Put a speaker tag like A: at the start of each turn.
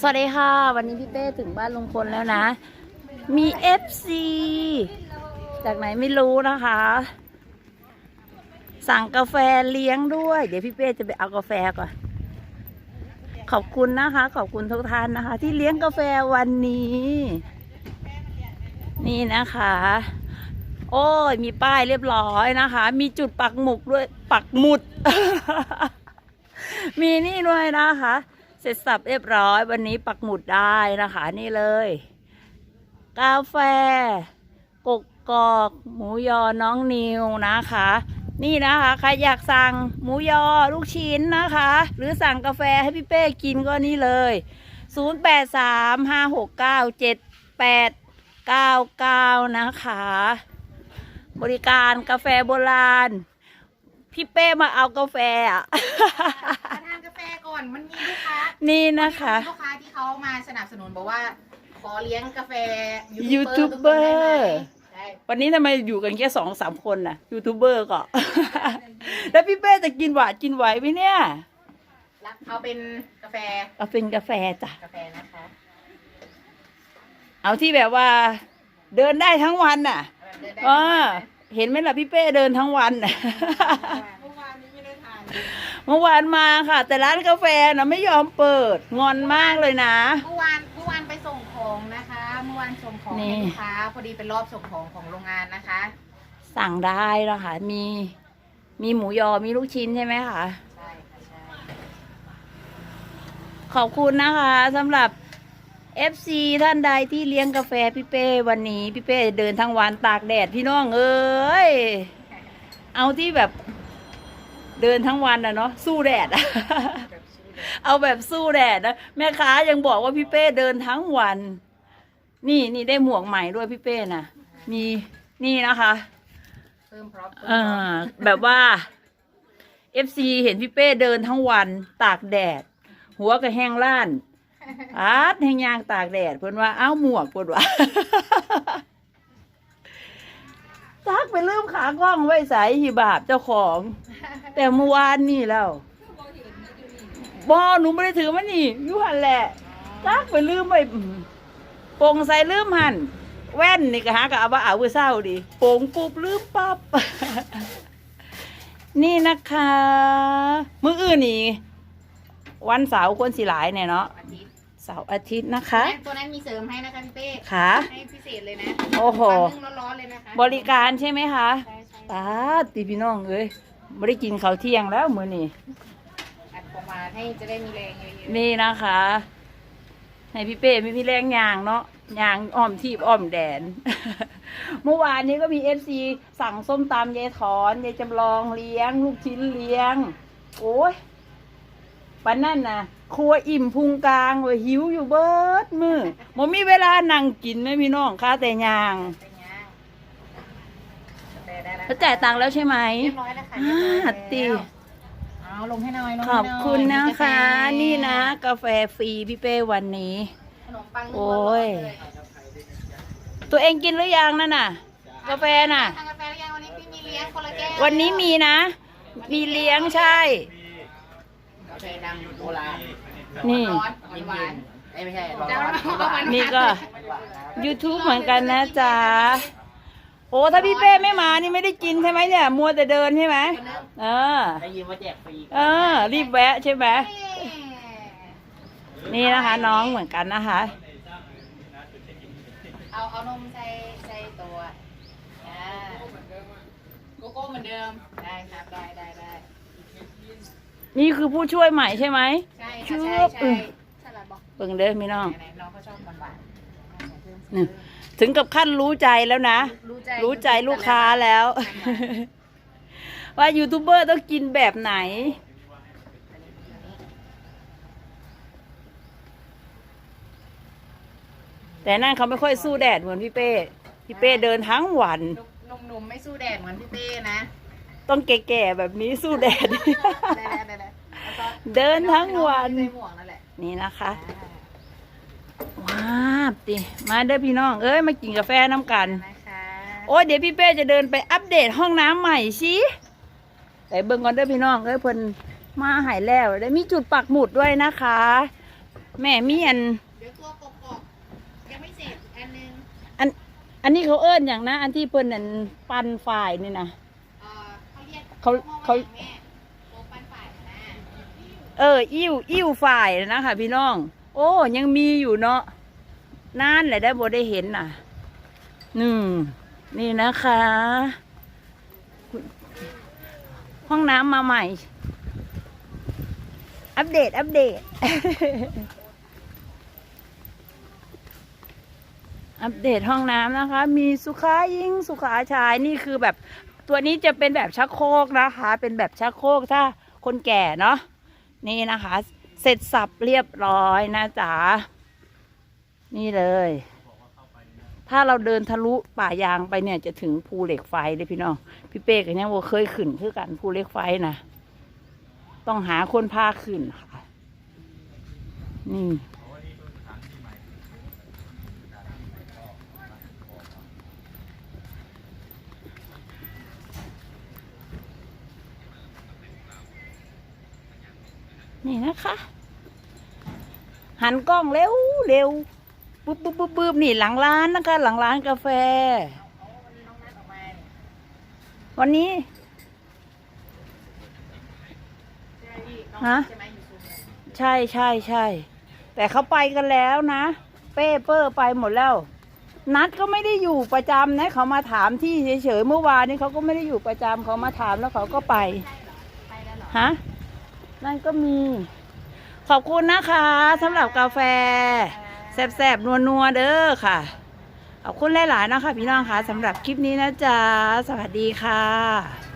A: สวัสดีค่ะ วันนี้พี่เป้ถึงบ้านลุงพลแล้วนะ มีเอฟซีจากไหนไม่รู้นะคะ สั่งกาแฟเลี้ยงด้วย เดี๋ยวพี่เป้จะไปเอากาแฟก่อน ขอบคุณนะคะ ขอบคุณทุกท่านนะคะ ที่เลี้ยงกาแฟวันนี้ นี่นะคะ โอ้ยมีป้ายเรียบร้อยนะคะ มีจุดปักหมุกด้วยปักหมุด มีนี่ด้วยนะคะ เสร็จสับเรียบร้อย วันนี้ปักหมุดได้นะคะนี่เลย กาแฟกกกอกหมูยอน้องนิวนะคะ นี่นะคะใครอยากสั่งหมูยอลูกชิ้นนะคะ หรือสั่งกาแฟให้พี่เป้กินก็นี่เลย 0 8 3 5 6 9 7 8 9 9 นะคะ บริการกาแฟโบราณ พี่เป้มาเอากาแฟอะ
B: อนมันมีลูกค้า
A: นี่นะคะ
B: มีลูกค้าที่เขามาสนับสนุนบอกว่า ขอเลี้ยงกาแฟ
A: ยูทูบเบอร์
B: ใช่
A: วันนี้ทำไมอยู่กันแค่สองสามคนน่ะยูทูบเบอร์ก็ แล้วพี่เป้จะกินหวานกินไหวไหมเนี่ย
B: รับเอาเป็นกาแฟ
A: เอาเป็นกาแฟจ้ะ
B: กาแฟนะคะ
A: เอาที่แบบว่า เดินได้ทั้งวันน่ะ
B: เดินได้
A: อ่าเห็นไหมล่ะพี่เป้เดินทั้งวันน่ะ เมื่อวานมาค่ะ แต่ร้านกาแฟน่ะไม่ยอมเปิด งอนมากเลยนะ
B: เมื่อวานเมื่อวานไปส่งของนะคะ เมื่อวานส่งของ
A: นี่
B: ให้ลูกค้าพอดีเป็นรอบส่งของของโรงงานนะคะ
A: สั่งได้นะคะมี มีหมูยอมีลูกชิ้นใช่ไหมคะ
B: ใช่ค่ะใช่
A: ขอบคุณนะคะสำหรับ FC ท่านใดที่เลี้ยงกาแฟพี่เป้วันนี้พี่เป้เดินทั้งวันตากแดดพี่น้องเอ้ย เอาที่แบบ เดินทั้งวันอะเนาะสู้แดดอะ
B: แบบชื่อเลย
A: เอาแบบสู้แดดนะแม่ค้ายังบอกว่าพี่เป้เดินทั้งวัน นี่นี่ได้หมวกใหม่ด้วยพี่เป้น่ะมีนี่นะคะ
B: เพิ่มพร็อพ
A: เออแบบว่า FC เห็นพี่เป้เดินทั้งวันตากแดด หัวก็แห้งล้านอาดแห้งยางตากแดดเพิ่นว่าเอ้าหมวกเพิ่นว่าจักไปลืมขากล้องไว้ใส่หีบาบเจ้าของ แต่เมื่อวานนี่แล้วบอหนูไม่ได้ถือมันนี่อยูหันแหละจักไปลืมไปโปงใส่ลืมหันแว่นนี่ก็หากะเอาว่าเอาไว้เศร้าดิโปงปุ๊บลืมปั๊บนี่นะคะ มื้ออื่นนี่วันเสาร์ควรสิหลายเนี่ยเนาะ
B: อาทิตย์
A: เสาร์อาทิตย์นะคะ
B: ตัวนั้นมีเสริมให้นะคะพี่เป้
A: ค่ะ
B: ให้พิเศษเลยนะ
A: โอ้โห
B: วันนึงร้อนๆเลยนะคะ
A: บริการใช่ไหมคะ
B: ใช่ใช่
A: ตาตีพี่น้องเอ้ย ไม่ได้กินข้าวเที่ยงแล้วมื้อนี้
B: อัดออกมาให้จะได้มีแรงเยอะ
A: นี่นะคะ ให้พี่เป้ไม่พี่แรงยางเนาะยางอ้อมทีบอ้อมแดน เมื่อวานนี้ก็มีเอฟซีสั่งส้มตำยายถอนยายจำลองเลี้ยง ลูกชิ้นเลี้ยง โอ้ยปันนั่นนะครัวอิ่มพุงกลางว่าหิวอยู่เบิดมือมมีเวลานั่งกินไหมพี่น้องค่ะแต่ยาง
B: ๆเป็นไงกาแฟได้แล้ว
A: เขาจ่ายตังค์แล้วใช่ไหม
B: เรียบร้อยแล้วค่ะ
A: อ่า
B: เรียบร้อยแล้ว
A: ติ
B: เอาลงให้หน่อยลง
A: ข
B: ให้
A: อบ
B: หน่อย
A: คุณนะ
B: มีกาแฟ
A: คะ นี่นะ กาแฟฟรีพี่เป้วันนี้
B: ขนมปังนึ่ง
A: โอ้
B: ร้อน
A: ย
B: ๆเลย
A: ตัวเองกินหรือยังนั่นน่ะ กาแฟน่ะ
B: ทานกาแฟหรือยังวันนี้พี่มีเลี้ยงคนละแก้ว
A: วันนี้มีนะ มีเลี้ยงใช่
B: กาแฟดำโบราณ
A: นี่
B: ร้อนหวาน
C: เอ้ยไม่ใช่
B: ๆ
C: ร้อน
B: แล้วหวานๆ
A: นี่ก็ YouTube เหมือนกันนะจ๊ะ โอ้ถ้าพี่เป้ไม่มานี่ไม่ได้กินใช่ไหมเนี่ย มัวแต่เดินใช่ไหมเออ
C: ได้ยินว่าแจกฟรี
A: เออ รีบแวะใช่ไหมนี่นะคะ น้องเหมือนกันนะคะ
B: เอาเอานมใส่ใส่ตัวอ่าโกโก้เหมือนเดิมได้ครับได้ได้ได้
A: นี่คือผู้ช่วยใหม่ใช่ไหม
B: ใช่
A: ชื่
B: ค่ะ
A: อ
B: ใช่
A: เอ
B: ใช่
A: อ
B: สลัดบอก
A: เบิ่งเด้อพี่น้อง
B: ไหนๆน้องเขาชอบหวานๆ
A: นี่ ถึงกับขั้นรู้ใจแล้วนะ
B: รู้ใจ
A: รู้ใจลูกค้าแล้ว ว่ายูทูบเบอร์ต้องกินแบบไหน แต่นั่นเขาไม่ค่อยสู้แดดเหมือนพี่เป้ พี่เป้เดินทั้งวัน
B: หนุ่มๆไม่สู้แดดเหมือนพี่เต้นะ
A: ต้องแก่ๆแบบนี้สู้แดด
B: ได้ได้ได้ได้แล้วก็
A: เดินทั้งวัน
B: ใส่หมวกนั่นแหละ
A: นี่นะคะ
B: อ่า
A: ว้าบดิมาเด้อพี่น้อง เอ้ยมากินกาแฟน้ำกัน
B: นะคะ
A: โอ้ยเดี๋ยวพี่เป้จะเดินไปอัปเดตห้องน้ำใหม่สิแต่เบิ่งก่อนเด้อพี่น้อง เอ้ยเพิ่นมาหายแล้วได้มีจุดปักหมุดด้วยนะคะ แม่มีอัน
B: เดี๋ยวตัวกบกยังไม่เสร็จอันนึง
A: อันอันนี้เขาเอิ้นอย่างนะ อันที่เพิ่นนั่นปันฝ่ายนี่นะ
B: เอ่อเขาเรียก
A: เขา
B: หม้อ
A: เขา
B: แม่โอปันฝ่ายนะ
A: เออ อิ่วอิ่วฝ่ายนะคะพี่น้อง โอ้ยังมีอยู่เนาะ นานเลยได้บ่ได้เห็นน่ะหนึ่งนี่นะคะ ห้องน้ำมาใหม่ อัปเดต อัปเดต อัปเดตห้องน้ำนะคะ มีสุขายิงสุขาชายนี่คือแบบตัวนี้จะเป็นแบบชักโครกนะคะ เป็นแบบชักโครกถ้าคนแก่เนาะนี่นะคะ เสร็จสับเรียบร้อยนะจ๊ะ นี่เลย ถ้าเราเดินทะลุป่ายางไปเนี่ยจะถึงภูเหล็กไฟเลยพี่น้อง พี่เป้กับเนี่ยว่าเคยขึ้นคือกันภูเหล็กไฟนะต้องหาคนพาขึ้นค่ะ นี่นี่นะคะ หันกล้องเร็วเร็ว ปุ๊บปุ๊บปุ๊บปุ๊บนี่หลังร้านนะคะ หลังร้านกาแฟ
B: วันนี้
A: ฮะ
B: ใช่
A: ใช่ใช่ แต่เขาไปกันแล้วนะ เป้เปอร์ไปหมดแล้ว นัดก็ไม่ได้อยู่ประจำนะ เขามาถามที่เฉยๆเมื่อวานนี้เขาก็ไม่ได้อยู่ประจำเขามาถามแล้วเขาก็ไป
B: ไป
A: ฮะ นั่นก็มี ขอบคุณนะคะสำหรับกาแฟ แสบๆนัวๆเด้อค่ะ ขอบคุณหลายๆนะคะพี่น้องค่ะสำหรับคลิปนี้นะจ๊ะ สวัสดีค่ะ